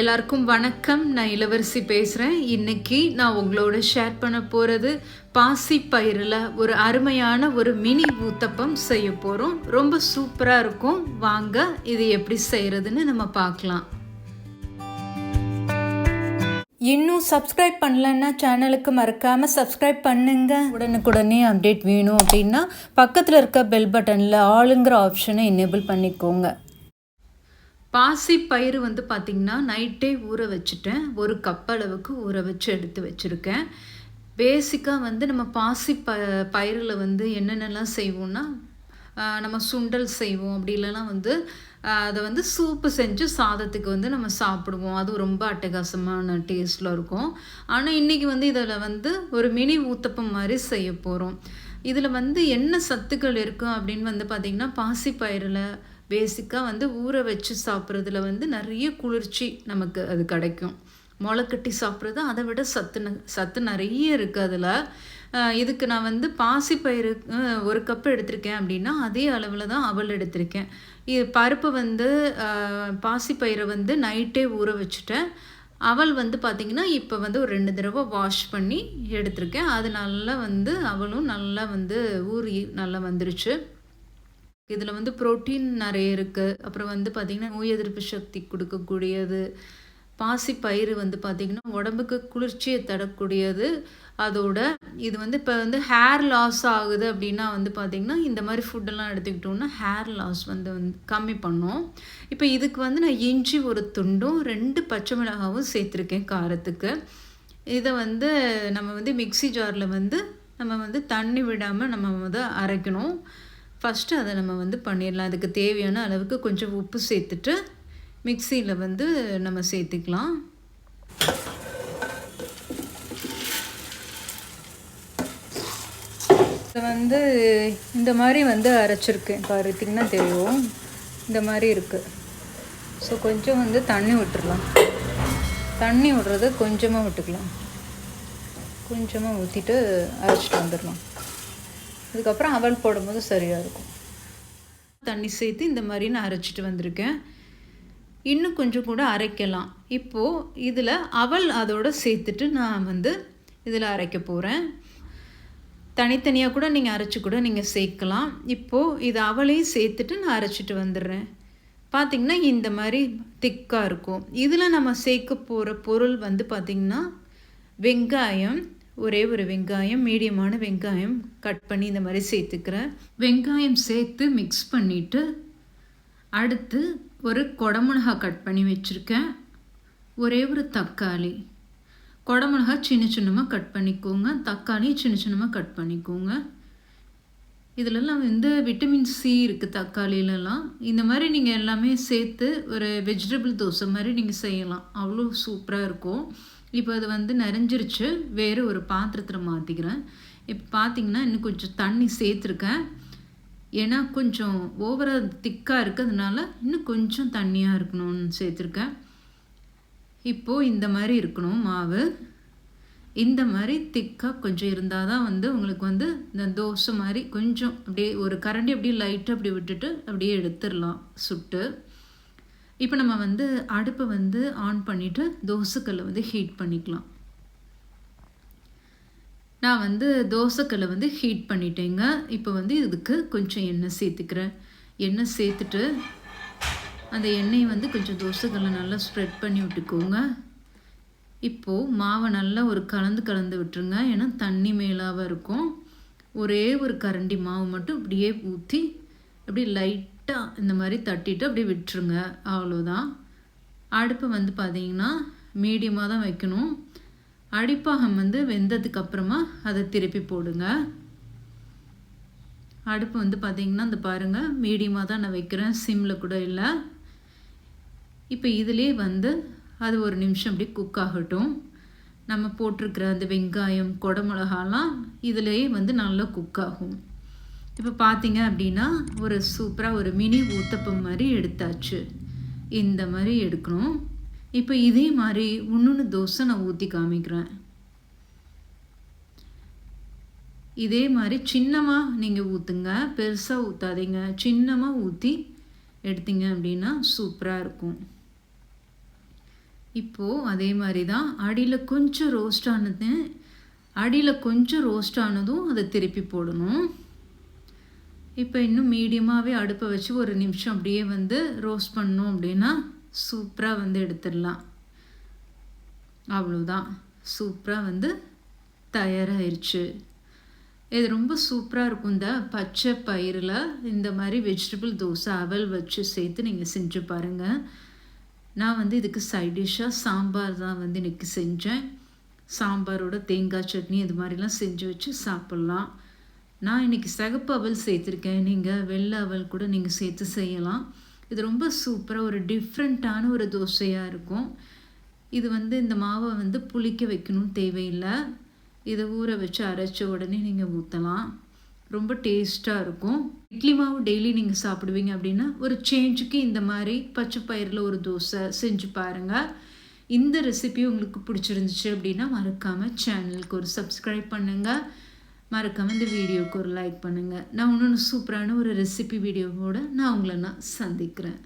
எல்லாருக்கும் வணக்கம். நான் இளவரசி பேசுகிறேன் இன்னைக்கு நான் உங்களோட ஷேர் பண்ண போகிறது பாசி பயிரில் ஒரு அருமையான ஒரு மினி ஊத்தப்பம் செய்ய போகிறோம் ரொம்ப சூப்பராக இருக்கும். வாங்க இது எப்படி செய்கிறதுன்னு நம்ம பார்க்கலாம். இன்னும் சப்ஸ்கிரைப் பண்ணலன்னா சேனலுக்கு மறக்காமல் சப்ஸ்கிரைப் பண்ணுங்க. உடனுக்குடனே அப்டேட் வேணும் அப்படின்னா பக்கத்தில் இருக்க பெல் பட்டனில் ஆளுங்கிற ஆப்ஷனை எனேபிள் பண்ணிக்கோங்க. பாசி பயிறு வந்து பார்த்திங்கன்னா நைட்டே ஊற வச்சுட்டேன். ஒரு கப் அளவுக்கு ஊற வச்சு எடுத்து வச்சுருக்கேன். பேசிக்காக வந்து நம்ம பாசி ப பயிரில் வந்து என்னென்னலாம் செய்வோம்னா நம்ம சுண்டல் செய்வோம். அப்படி இல்லைன்னா வந்து அதை வந்து சூப்பு செஞ்சு சாதத்துக்கு வந்து நம்ம சாப்பிடுவோம். அது ரொம்ப அட்டகாசமான டேஸ்டில் இருக்கும். ஆனால் இன்றைக்கி வந்து இதில் வந்து ஒரு மினி ஊத்தப்பம் மாதிரி செய்ய போகிறோம் இதில் வந்து என்ன சத்துக்கள் இருக்கும் அப்படின்னு வந்து பார்த்திங்கன்னா பாசி பயிரில் பேசிக்காக வந்து ஊற வச்சு சாப்பிட்றதுல வந்து நிறைய குளிர்ச்சி நமக்கு அது கிடைக்கும். முளைக்கட்டி சாப்பிட்றது அதை விட சத்து ந- சத்து நிறைய இருக்குது அதில். இதுக்கு நான் வந்து பாசிப்பயிறு ஒரு கப் எடுத்திருக்கேன் அப்படின்னா அதே அளவில் தான் அவல் எடுத்திருக்கேன். இது பருப்பு வந்து அஹ், பாசிப்பயிரை வந்து நைட்டே ஊற வச்சுட்டேன். அவல் வந்து பார்த்திங்கன்னா இப்போ வந்து ஒரு ரெண்டு தடவை வாஷ் பண்ணி எடுத்திருக்கேன். அது நல்லா வந்து அவளும் நல்லா வந்து ஊறி நல்லா வந்துருச்சு. இதில் வந்து புரோட்டீன் நிறைய இருக்குது அப்புறம் வந்து பார்த்திங்கன்னா நோய் எதிர்ப்பு சக்தி கொடுக்கக்கூடியது. பாசி பயிறு வந்து பார்த்திங்கன்னா உடம்புக்கு குளிர்ச்சியை தரக்கூடியது. அதோட இது வந்து இப்போ வந்து ஹேர் லாஸ் ஆகுது அப்படின்னா வந்து பார்த்திங்கன்னா இந்த மாதிரி ஃபுட்டெல்லாம் எடுத்துக்கிட்டோம்னா ஹேர் லாஸ் வந்து வந்து கம்மி பண்ணும். இப்போ இதுக்கு வந்து நான் இஞ்சி ஒரு துண்டும் ரெண்டு பச்சை மிளகாவும் சேர்த்துருக்கேன் காரத்துக்கு. இதை வந்து நம்ம வந்து மிக்ஸி ஜாரில் வந்து நம்ம வந்து தண்ணி விடாமல் நம்ம வந்து அரைக்கணும். ஃபஸ்ட்டு அதை நம்ம வந்து பண்ணிடலாம். அதுக்கு தேவையான அளவுக்கு கொஞ்சம் உப்பு சேர்த்துட்டு மிக்சியில் வந்து நம்ம சேர்த்துக்கலாம். இதை வந்து இந்த மாதிரி வந்து அரைச்சிருக்கேன் பார்த்தீங்கன்னா தெரியும். இந்த மாதிரி இருக்குது ஸோ கொஞ்சம் வந்து தண்ணி விட்டுறலாம் தண்ணி விடுறது கொஞ்சமாக விட்டுக்கலாம். கொஞ்சமாக ஊற்றிட்டு அரைச்சிட்டு வந்துடலாம். அதுக்கப்புறம் அவல் போடும்போது சரியாக இருக்கும். தண்ணி சேர்த்து இந்த மாதிரி நான் அரைச்சிட்டு வந்திருக்கேன். இன்னும் கொஞ்சம் கூட அரைக்கலாம். இப்போது இதில் அவல் அதோடு சேர்த்துட்டு நான் வந்து இதில் அரைக்க போகிறேன் தனித்தனியாக கூட நீங்கள் அரைச்சி கூட நீங்கள் சேர்க்கலாம். இப்போது இது அவளையும் சேர்த்துட்டு நான் அரைச்சிட்டு வந்துடுறேன். பார்த்திங்கன்னா இந்த மாதிரி திக்காக இருக்கும். இதில் நம்ம சேர்க்க போகிற பொருள் வந்து பார்த்திங்கன்னா வெங்காயம் ஒரே ஒரு வெங்காயம் மீடியமான வெங்காயம் கட் பண்ணி இந்த மாதிரி சேர்த்துக்கிறேன். வெங்காயம் சேர்த்து மிக்ஸ் பண்ணிவிட்டு அடுத்து ஒரு கொடமிளகா கட் பண்ணி வச்சுருக்கேன். ஒரே ஒரு தக்காளி. குடமிளகா சின்ன சின்னமாக கட் பண்ணிக்கோங்க. தக்காளி சின்ன சின்னமாக கட் பண்ணிக்கோங்க. இதிலெல்லாம் வந்து விட்டமின் சி இருக்குது தக்காளியிலலாம் இந்த மாதிரி நீங்கள் எல்லாமே சேர்த்து ஒரு வெஜிடபிள் தோசை மாதிரி நீங்கள் செய்யலாம். அவ்வளோ சூப்பராக இருக்கும். இப்போ அது வந்து நிறைஞ்சிருச்சு வேறு ஒரு பாத்திரத்தில் மாற்றிக்கிறேன் இப்போ பார்த்தீங்கன்னா இன்னும் கொஞ்சம் தண்ணி சேர்த்துருக்கேன். ஏன்னா கொஞ்சம் ஓவராக திக்காக இருக்கிறதுனால இன்னும் கொஞ்சம் தண்ணியாக இருக்கணும்னு சேர்த்துருக்கேன். இப்போது இந்த மாதிரி இருக்கணும் மாவு. இந்த மாதிரி திக்காக கொஞ்சம் இருந்தால் தான் வந்து உங்களுக்கு வந்து இந்த தோசை மாதிரி கொஞ்சம் அப்படியே ஒரு கரண்டி அப்படியே லைட்டாக அப்படி விட்டுட்டு அப்படியே எடுத்துடலாம் சுட்டு. இப்போ நம்ம வந்து அடுப்பை வந்து ஆன் பண்ணிவிட்டு தோசைக்கல்லை வந்து ஹீட் பண்ணிக்கலாம். நான் வந்து தோசைக்கல்லை வந்து ஹீட் பண்ணிட்டேங்க. இப்போ வந்து இதுக்கு கொஞ்சம் எண்ணெய் சேர்த்துக்கிறேன். எண்ணெய் சேர்த்துட்டு அந்த எண்ணெயை வந்து கொஞ்சம் தோசைக்கல்லை நல்லா ஸ்ப்ரெட் பண்ணி விட்டுக்கோங்க. இப்போது மாவை நல்லா ஒரு கலந்து கலந்து விட்டுருங்க. ஏன்னா தண்ணி மேலாக இருக்கும். ஒரே ஒரு கரண்டி மாவு மட்டும் அப்படியே ஊற்றி அப்படியே லைட்டாக இந்த மாதிரி தட்டிட்டு அப்படியே விட்டுருங்க. அவ்வளோதான் அடுப்பு வந்து பார்த்தீங்கன்னா மீடியமாக தான் வைக்கணும். அடிப்பாகம் வந்து வெந்ததுக்கப்புறமா அதை திருப்பி போடுங்க. அடுப்பு வந்து பார்த்தீங்கன்னா இந்த பாருங்கள் மீடியமாக தான் நான் வைக்கிறேன். சிம்மில் கூட இல்லை. இப்போ இதிலே வந்து அது ஒரு நிமிஷம் அப்படியே குக் ஆகட்டும். நம்ம போட்டிருக்கிற அந்த வெங்காயம் குடமிளகாலாம் இதிலேயே வந்து நல்லா குக் ஆகும். இப்போ பார்த்தீங்க அப்படின்னா ஒரு சூப்பராக ஒரு மினி ஊத்தப்பம் மாதிரி எடுத்தாச்சு. இந்த மாதிரி எடுக்கணும். இப்போ இதே மாதிரி இன்னொன்று தோசை நான் ஊற்றி காமிக்கிறேன். இதே மாதிரி சின்னமாக நீங்கள் ஊற்றுங்க பெருசாக ஊற்றாதீங்க சின்னமாக ஊற்றி எடுத்தீங்க அப்படின்னா சூப்பராக இருக்கும். இப்போது அதே மாதிரி தான் அடியில் கொஞ்சம் ரோஸ்ட் ஆனது அடியில் கொஞ்சம் ரோஸ்ட் ஆனதும் அதை திருப்பி போடணும். இப்போ இன்னும் மீடியமாகவே அடுப்பை வச்சு ஒரு நிமிஷம் அப்படியே வந்து ரோஸ்ட் பண்ணோம் அப்படின்னா சூப்பராக வந்து எடுத்துடலாம். அவ்வளோதான் சூப்பராக வந்து தயாராகிருச்சு இது ரொம்ப சூப்பராக இருக்கும். இந்த பச்சை பயிரில் இந்த மாதிரி வெஜிடபிள் தோசை அவல் வச்சு சேர்த்து நீங்கள் செஞ்சு பாருங்கள் நான் வந்து இதுக்கு சைட் டிஷ்ஷாக சாம்பார் தான் வந்து இன்றைக்கி செஞ்சேன். சாம்பாரோட தேங்காய் சட்னி இது மாதிரிலாம் செஞ்சு வச்சு சாப்பிட்லாம். நான் இன்றைக்கி சகப்பு அவல் சேர்த்துருக்கேன். நீங்கள் வெள்ளை அவல் கூட நீங்கள் சேர்த்து செய்யலாம். இது ரொம்ப சூப்பராக ஒரு டிஃப்ரெண்ட்டான ஒரு தோசையாக இருக்கும். இது வந்து இந்த மாவை வந்து புளிக்க வைக்கணும்னு தேவையில்லை. இதை ஊற வச்சு அரைச்ச உடனே நீங்கள் ஊற்றலாம் ரொம்ப டேஸ்ட்டாக இருக்கும். இட்லி மாவு டெய்லி நீங்கள் சாப்பிடுவீங்க அப்படின்னா ஒரு சேஞ்சுக்கு இந்த மாதிரி பச்சை பயிரில் ஒரு தோசை செஞ்சு பாருங்கள் இந்த ரெசிபி உங்களுக்கு பிடிச்சிருந்துச்சு அப்படின்னா மறக்காமல் சேனலுக்கு ஒரு சப்ஸ்கிரைப் பண்ணுங்கள் மறக்காமல் இந்த வீடியோவுக்கு ஒரு லைக் பண்ணுங்கள் நான் இன்னொன்று சூப்பரான ஒரு ரெசிபி வீடியோவோடு நான் உங்களை நான் சந்திக்கிறேன்.